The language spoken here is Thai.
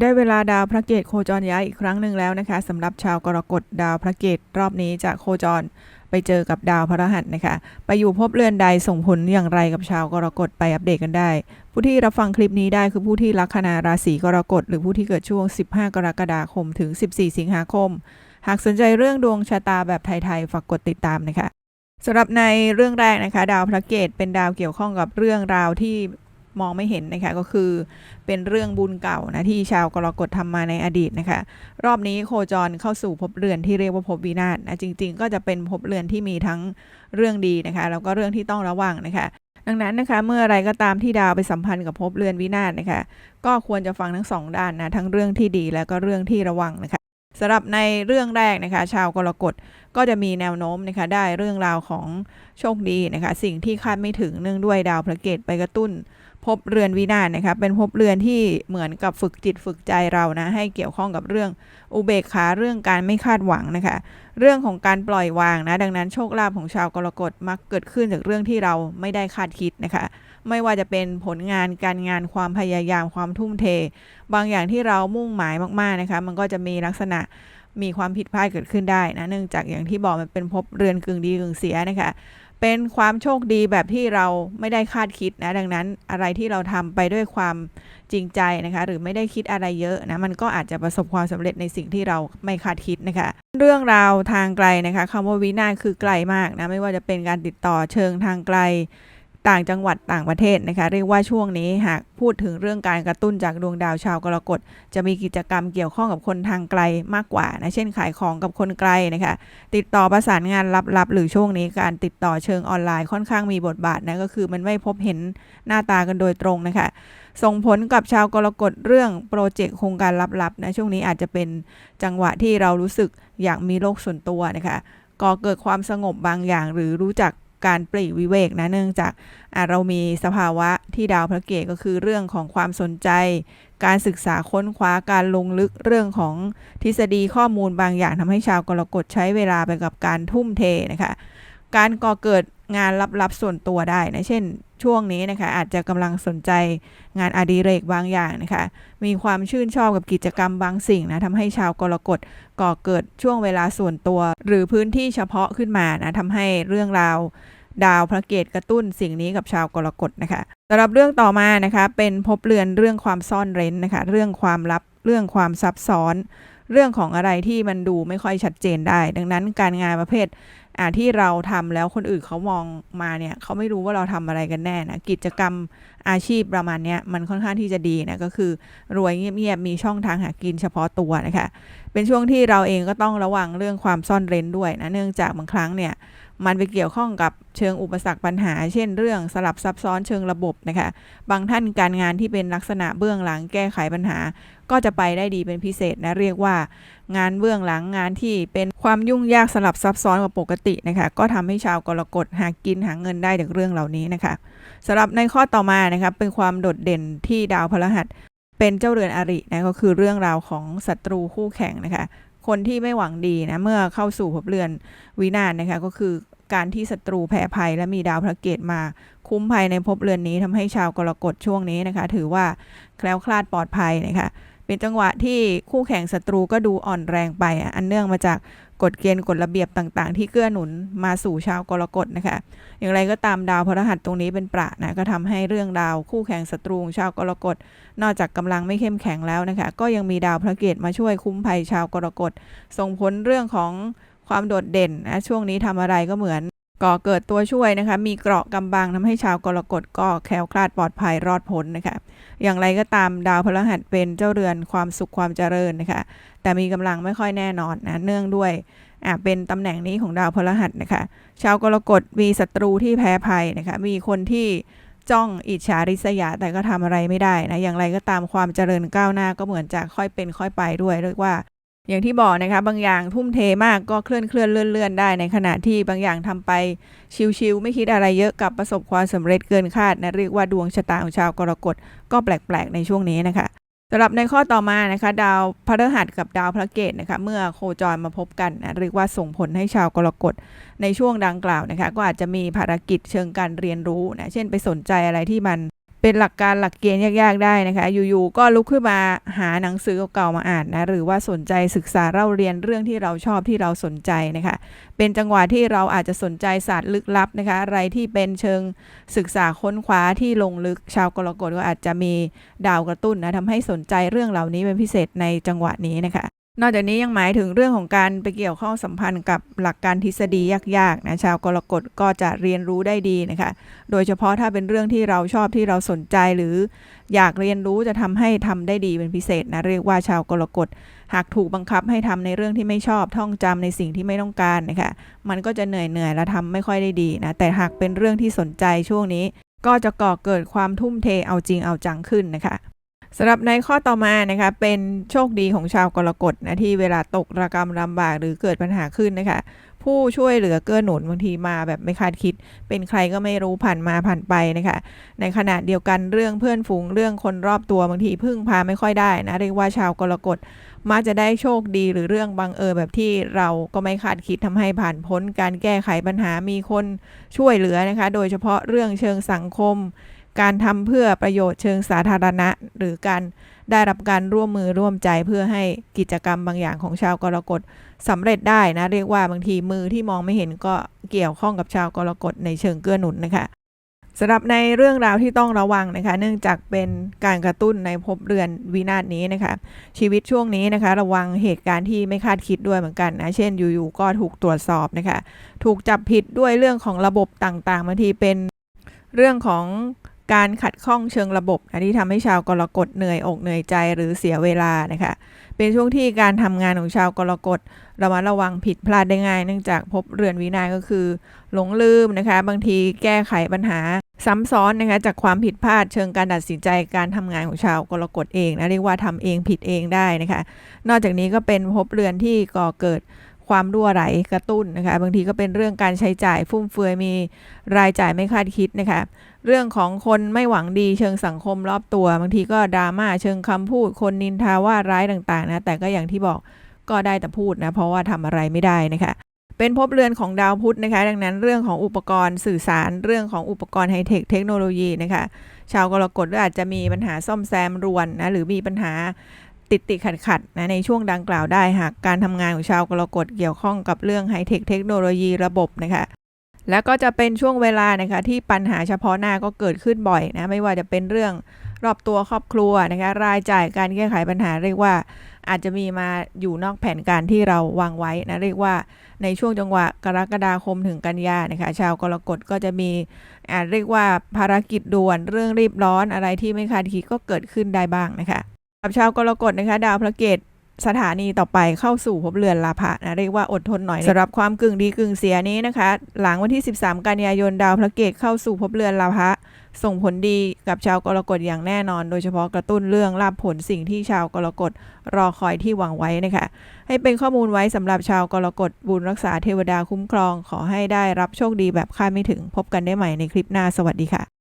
ได้เวลาดาวพระเกตโคจรย้ายอีกครั้งหนึ่งแล้วนะคะสำหรับชาวกรกฎดาวพระเกตรอบนี้จะโคจรไปเจอกับดาวพระรหัสนะคะ ไปอยู่ภพเรือนใดส่งผลอย่างไรกับชาวกรกฎไปอัปเดตกันได้ ผู้ที่รับฟังคลิปนี้ได้คือผู้ที่ลัคนาราศีกรกฎหรือผู้ที่เกิดช่วง 15 กรกฎาคมถึง 14 สิงหาคม หากสนใจเรื่องดวงชะตาแบบไทยๆฝากกดติดตามนะคะสำหรับในเรื่องแรกนะคะ ดาวพระเกตเป็นดาวเกี่ยวข้องกับเรื่องราวที่ มองไม่เห็นนะคะก็คือเป็นเรื่องบุญเก่านะที่ชาวกรกฎทำมาในอดีตนะคะ รอบนี้โคจรเข้าสู่ภพเรือนที่เรียกว่าภพวินาศนะจริง ๆ ก็จะเป็นภพเรือนที่มีทั้งเรื่องดีนะคะแล้วก็เรื่องที่ต้องระวังนะคะดังนั้นนะคะเมื่ออะไรก็ตามที่ดาวไปสัมพันธ์กับภพเรือนวินาศนะคะก็ควรจะฟังทั้งสองด้านนะทั้งเรื่องที่ดีแล้วก็เรื่องที่ระวังนะคะสำหรับในเรื่องแรกนะคะ ชาวกรกฎก็จะมีแนวโน้มนะคะได้เรื่องราวของโชคดีนะคะ สิ่งที่คาดไม่ถึงเนื่องด้วยดาวพระเกตไปกระตุ้น ภพเรือนวินาศนะคะเป็นภพเรือนที่เหมือนกับฝึกจิตฝึกใจเรานะให้เกี่ยวข้องกับเรื่องอุเบกขาเรื่องการไม่คาดหวังนะคะ เรื่องของการปล่อยวางนะดังนั้นโชคลาภของชาวกรกฎมักเกิดขึ้นจากเรื่องที่เราไม่ได้คาดคิดนะคะ ไม่ว่าจะเป็นผลงานการงานความพยายามความทุ่มเท บางอย่างที่เรามุ่งหมายมากๆนะคะ มันก็จะมีลักษณะ มีความผิดพลาดเกิดขึ้นได้นะเนื่องจากอย่างที่บอกมันเป็นภพเรือนกึ่งดีกึ่งเสียนะคะเป็นความโชคดีแบบที่เราไม่ได้คาดคิดนะดังนั้นอะไรที่เราทำไปด้วยความจริงใจนะคะ หรือไม่ได้คิดอะไรเยอะนะมันก็อาจจะประสบความสำเร็จในสิ่งที่เราไม่คาดคิดนะคะ เรื่องราวทางไกลนะคะคำว่าวินาศคือไกลมากนะไม่ว่าจะเป็นการติดต่อเชิงทางไกล ต่างจังหวัดต่างประเทศนะคะ เรียกว่าช่วงนี้หากพูดถึงเรื่องการกระตุ้นจากดวงดาวชาวกรกฎจะมีกิจกรรมเกี่ยวข้องกับคนทางไกลมากกว่านะเช่นขายของกับคนไกลนะคะ ติดต่อประสานงานลับๆ หรือช่วงนี้การติดต่อเชิงออนไลน์ค่อนข้างมีบทบาทนะก็คือมันไม่พบเห็นหน้าตากันโดยตรงนะคะ ส่งผลกับชาวกรกฎเรื่องโปรเจกต์โครงการลับๆนะช่วงนี้อาจจะเป็นจังหวะที่เรารู้สึกอยากมีโลกส่วนตัวนะคะก่อเกิดความสงบบางอย่างหรือรู้จัก การปลีกวิเวกนะเนื่องจากเรามีสภาวะที่ดาวพระเกตก็คือเรื่องของความสนใจ การศึกษาค้นคว้าการลงลึกเรื่องของทฤษฎีข้อมูลบางอย่างทำให้ชาวกรกฎใช้เวลาไปกับการทุ่มเทนะคะ การก่อเกิดงานลับๆส่วนตัวได้นะเช่น ช่วงนี้นะคะอาจจะกำลังสนใจงานอดิเรกบางอย่างนะคะมีความชื่นชอบกับกิจกรรมบางสิ่งนะทำให้ชาวกรกฎก่อเกิดช่วงเวลาส่วนตัว หรือพื้นที่เฉพาะขึ้นมานะทำให้เรื่องราวดาวพระเกตกระตุ้นสิ่งนี้กับชาวกรกฎนะคะสำหรับเรื่องต่อมานะคะเป็นพบเรือนเรื่องความซ่อนเร้นนะคะเรื่องความลับเรื่องความซับซ้อน เรื่องของอะไรที่มันดูไม่ค่อยชัดเจนได้ ดังนั้นการงานประเภท อ่าที่เราทำแล้วคนอื่นเขามองมาเนี่ยเขาไม่รู้ว่าเราทำอะไรกันแน่นะกิจกรรมอาชีพประมาณเนี้ยมันค่อนข้างที่จะดีนะก็คือรวยเงียบๆมีช่องทางหากินเฉพาะตัวนะคะเป็นช่วงที่เราเองก็ต้องระวังเรื่องความซ่อนเร้นด้วยนะเนื่องจากบางครั้งเนี่ย มันไปเกี่ยวข้องกับเชิงอุปสรรคปัญหา เช่นเรื่องสลับซับซ้อนเชิงระบบนะคะบางท่านการงานที่เป็นลักษณะเบื้องหลังแก้ไขปัญหา ก็จะไปได้ดีเป็นพิเศษนะเรียกว่า งานเบื้องหลังงานที่เป็นความยุ่งยากสลับซับซ้อนกว่าปกตินะคะก็ทำให้ชาวกรกฎหากินหาเงินได้จากเรื่องเหล่านี้นะคะสำหรับในข้อต่อมานะคะเป็นความโดดเด่นที่ดาวพฤหัสเป็นเจ้าเรือนอรินะก็คือเรื่องราวของศัตรูคู่แข่งนะคะ คนที่ไม่หวังดีนะเมื่อเข้าสู่ภพเรือนวินาศนะคะก็คือการที่ศัตรูแพ้ภัยและมีดาวพระเกตมา คุ้มภัยในภพเรือนนี้ทำให้ชาวกรกฎช่วงนี้นะคะ ถือว่าแคล้วคลาดปลอดภัยนะคะเป็นจังหวะที่คู่แข่งศัตรูก็ดูอ่อนแรงไปอันเนื่องมาจากกฎเกณฑ์กฎระเบียบต่างๆ ที่เกื้อหนุนมาสู่ชาวกรกฎนะคะ อย่างไรก็ตามดาวพฤหัสตรงนี้เป็นประนะก็ทำให้เรื่องดาวคู่แข่งศัตรูชาวกรกฎนอกจากกำลังไม่เข้มแข็งแล้วนะคะ ก็ยังมีดาวพระเกตมาช่วยคุ้มภัยชาวกรกฎส่งผลเรื่องของความโดดเด่นนะช่วงนี้ทำอะไรก็เหมือน ก่อเกิดตัวช่วยนะคะ มีเกราะกำบังทำให้ชาวกรกฎก็แคล้วคลาดปลอดภัยรอดพ้นนะคะ อย่างไรก็ตามดาวพฤหัสเป็นเจ้าเรือนความสุขความเจริญนะคะ แต่มีกำลังไม่ค่อยแน่นอนนะเนื่องด้วยอ่าเป็นตำแหน่งนี้ของดาวพฤหัสนะคะ ชาวกรกฎมีศัตรูที่แพ้ภัยนะคะ มีคนที่จ้องอิจฉาริษยาแต่ก็ทำอะไรไม่ได้นะอย่างไรก็ตามความเจริญก้าวหน้าก็เหมือนจะค่อยเป็นค่อยไปด้วยเรียกว่า อย่างที่บอกนะคะบางอย่างทุ่มเทมากก็เคลื่อนเคลื่อนเลื่อนเลื่อนได้ในขณะที่บางอย่างทำไปชิวๆไม่คิดอะไรเยอะกับประสบความสำเร็จเกินคาดนะเรียกว่าดวงชะตาของชาวกรกฎก็แปลกๆในช่วงนี้นะคะสำหรับในข้อต่อมานะคะ ดาวพฤหัสกับดาวพระเกตนะคะเมื่อโคจรมาพบกันนะเรียกว่าส่งผลให้ชาวกรกฎในช่วงดังกล่าวนะคะ ก็อาจจะมีภารกิจเชิงการเรียนรู้นะเช่นไปสนใจอะไรที่มัน เป็นหลักการหลักเกณฑ์ยากๆได้นะคะ อยู่ๆก็ลุกขึ้นมาหาหนังสือเก่าๆมาอ่านนะหรือว่าสนใจศึกษาเล่าเรียนเรื่องที่เราชอบที่เราสนใจนะคะ เป็นจังหวะที่เราอาจจะสนใจศาสตร์ลึกลับนะคะ อะไรที่เป็นเชิงศึกษาค้นคว้าที่ลงลึกชาวกรกฎก็อาจจะมีดาวกระตุ้นนะทำให้สนใจเรื่องเหล่านี้เป็นพิเศษในจังหวะนี้นะคะ นอกจากนี้ยังหมายถึงเรื่องของการไปเกี่ยวข้องสัมพันธ์กับหลักการทฤษฎียากๆนะชาวกรกฎก็จะเรียนรู้ได้ดีนะคะ โดยเฉพาะถ้าเป็นเรื่องที่เราชอบที่เราสนใจหรืออยากเรียนรู้จะทำให้ทำได้ดีเป็นพิเศษนะเรียกว่าชาวกรกฎหากถูกบังคับให้ทำในเรื่องที่ไม่ชอบท่องจำในสิ่งที่ไม่ต้องการนะคะมันก็จะเหนื่อยเหนื่อยและทำไม่ค่อยได้ดีนะแต่หากเป็นเรื่องที่สนใจช่วงนี้ ก็จะก่อเกิดความทุ่มเทเอาจริงเอาจังขึ้นนะคะ สำหรับในข้อต่อมานะคะเป็นโชคดีของชาวกรกฎนะที่เวลาตกระกรรมลำบากหรือเกิดปัญหาขึ้นนะคะผู้ช่วยเหลือเกื้อหนุนบางทีมาแบบไม่คาดคิด เป็นใครก็ไม่รู้ผ่านมาผ่านไปนะคะในขณะเดียวกันเรื่องเพื่อนฝูงเรื่องคนรอบตัวบางทีพึ่งพาไม่ค่อยได้นะเรียกว่าชาวกรกฎมักจะได้โชคดีหรือเรื่องบังเอิญแบบที่เราก็ไม่คาดคิดทำให้ผ่านพ้น การแก้ไขปัญหามีคนช่วยเหลือนะคะ โดยเฉพาะเรื่องเชิงสังคม การทำเพื่อประโยชน์เชิงสาธารณะ หรือการได้รับการร่วมมือร่วมใจเพื่อให้กิจกรรมบางอย่างของชาวกรกฎสำเร็จได้นะ เรียกว่าบางทีมือที่มองไม่เห็นก็เกี่ยวข้องกับชาวกรกฎในเชิงเกื้อหนุนนะคะสำหรับในเรื่องราวที่ต้องระวังนะคะ เนื่องจากเป็นการกระตุ้นในภพเรือนวินาศนี้นะคะ ชีวิตช่วงนี้นะคะ ระวังเหตุการณ์ที่ไม่คาดคิดด้วยเหมือนกันนะ เช่นอยู่ๆก็ถูกตรวจสอบนะคะ ถูกจับผิดด้วยเรื่องของระบบต่างๆบางทีเป็นเรื่องของ การขัดข้องเชิงระบบนะที่ทำให้ชาวกรกฎเหนื่อยอกเหนื่อยใจหรือเสียเวลานะคะเป็นช่วงที่การทำงานของชาวกรกฎระมัดระวังผิดพลาดได้ง่าย เนื่องจากพบเรือนวินาศก็คือ หลงลืมนะคะ บางทีแก้ไขปัญหาซ้ำซ้อนนะคะจากความผิดพลาดเชิงการตัดสินใจการทำงานของชาวกรกฎเองนะเรียกว่าทำเองผิดเองได้นะคะ นอกจากนี้ก็เป็นพบเรือนที่ก่อเกิด ความรั่วไหลกระตุ้นนะคะ บางทีก็เป็นเรื่องการใช้จ่ายฟุ่มเฟือยมีรายจ่ายไม่คาดคิดนะคะ เรื่องของคนไม่หวังดีเชิงสังคมรอบตัว บางทีก็ดราม่าเชิงคำพูด คนนินทาว่าร้ายต่างๆนะ แต่ก็อย่างที่บอกก็ได้แต่พูดนะ เพราะว่าทำอะไรไม่ได้นะคะ เป็นภพเรือนของดาวพุธนะคะ ดังนั้นเรื่องของอุปกรณ์สื่อสาร เรื่องของอุปกรณ์ไฮเทคเทคโนโลยีนะคะ ชาวกรกฎก็อาจจะมีปัญหาซ่อมแซมรวนนะ หรือมีปัญหา ติดติดขัดขัดนะในช่วงดังกล่าวได้หากการทำงานของชาวกรกฎเกี่ยวข้องกับเรื่องไฮเทคเทคโนโลยีระบบนะคะแล้วก็จะเป็นช่วงเวลานะคะที่ปัญหาเฉพาะหน้าก็เกิดขึ้นบ่อยนะไม่ว่าจะเป็นเรื่องรอบตัวครอบครัวนะคะรายจ่ายการแก้ไขปัญหาเรียกว่า อาจจะมีมาอยู่นอกแผนการที่เราวางไว้นะเรียกว่าในช่วงจังหวะกรกฎาคมถึงกันยานะคะชาวกรกฎก็จะมีอาจเรียกว่าภารกิจด่วนเรื่องรีบร้อนอะไรที่ไม่คาดคิดก็เกิดขึ้นได้บ้างนะคะ กับชาวกรกฎนะคะ ดาวพระเกตสถานีต่อไปเข้าสู่ภพเรือนลาภะนะเรียกว่าอดทนหน่อยสำหรับความกึ่งดีกึ่งเสียนี้นะคะ หลังวันที่ 13 กันยายนดาวพระเกตเข้าสู่ภพเรือนลาภะส่งผลดีกับชาวกรกฎอย่างแน่นอน โดยเฉพาะกระตุ้นเรื่องลาภผลสิ่งที่ชาวกรกฎรอคอยที่หวังไว้นะคะ ให้เป็นข้อมูลไว้สำหรับชาวกรกฎบุญรักษาเทวดาคุ้มครอง ขอให้ได้รับโชคดีแบบคาดไม่ถึง พบกันได้ใหม่ในคลิปหน้าสวัสดีค่ะ